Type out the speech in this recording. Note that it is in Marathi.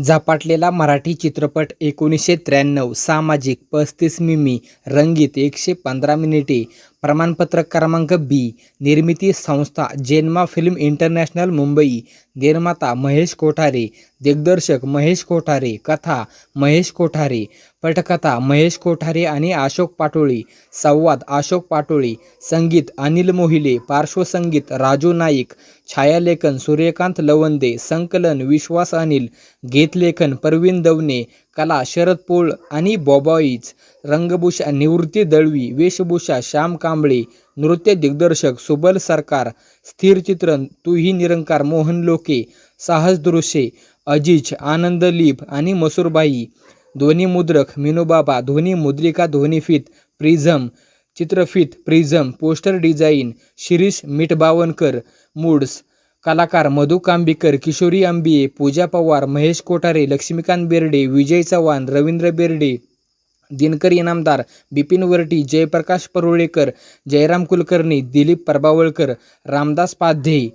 झपाटलेला मराठी चित्रपट एकोणीसशे त्र्याण्णव सामाजिक पस्तीस मिमी रंगीत एकशे पंधरा मिनिटे प्रमाणपत्र क्रमांक बी निर्मिती संस्था जेन्मा फिल्म इंटरनॅशनल मुंबई. निर्माता महेश कोठारे दिग्दर्शक महेश कोठारे कथा महेश कोठारे पटकथा महेश कोठारे आणि अशोक पाटोळे. संवाद अशोक पाटोळे संगीत अनिल मोहिले पार्श्वसंगीत राजू नाईक छायालेखन सूर्यकांत लवंदे संकलन विश्वास अनिल गीतलेखन प्रवीण दवणे कला शरद पोळ आणि बॉबॉईज रंगभूषा निवृत्ती दळवी वेशभूषा श्याम कांबळे नृत्य दिग्दर्शक सुबल सरकार स्थिरचित्रण तुही निरंकार मोहन लोके साहस दृश्ये अजिज आनंद लीप आणि मसूरबाई ध्वनिमुद्रक मिनोबाबा ध्वनी मुद्रिका ध्वनीफित प्रिझम चित्रफित prism poster design Shirish Mithbavkar moods कलाकार मधु कांबीकर किशोरी आंबिये पूजा पवार महेश कोठारे लक्ष्मीकांत बेर्डे विजय चव्हाण रवींद्र बेर्डे दिनकर इनामदार बिपिन वरटी जयप्रकाश परुळेकर जयराम कुलकर्णी दिलीप प्रभावळकर रामदास पाध्ये.